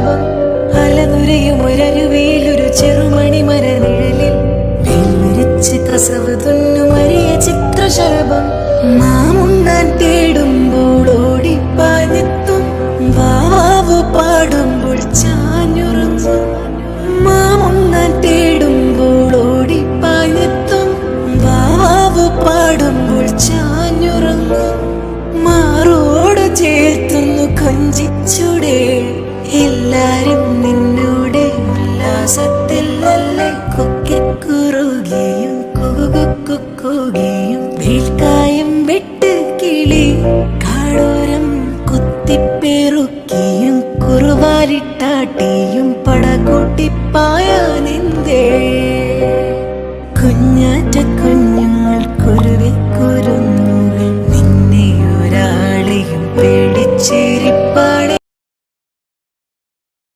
അലനുരയും ഒരരുവിയിലൊരു ചെറുമണി മരനിഴലിൽ വെല്ലുരിച്ച് കസവ് തുന്നുമറിയ ചിത്രശലഭം. മാമുണ്ണാൻ തേടുമ്പോൾ ഓടിപ്പാഞ്ഞെത്തും. വാവാവ് പാടുമ്പോൾ ചാഞ്ഞുറങ്ങും. മാമുണ്ണാൻ തേടുമ്പോൾ ഓടിപ്പാഞ്ഞെത്തും. വാവാവ് പാടുമ്പോൾ ചാഞ്ഞുറങ്ങും. മാറോട് ചേർത്തുന്നു കൊഞ്ചിച്ചൂടെ എല്ലാരും നിന്നോടെ ഉല്ലാസത്തിൽ കൊക്കിക്കുറുകയും കുകുകുക്കുകയും വീൽക്കായം വിട്ട് കിളി കാടോരം കുത്തിപ്പെറുക്കിയും കുറുവാലിട്ടാട്ടിയും പടകൂട്ടിപ്പായാനെന്തേ കുഞ്ഞാറ്റ നിന്നെ ഒരാളെയും പേടിച്ചിരിപ്പ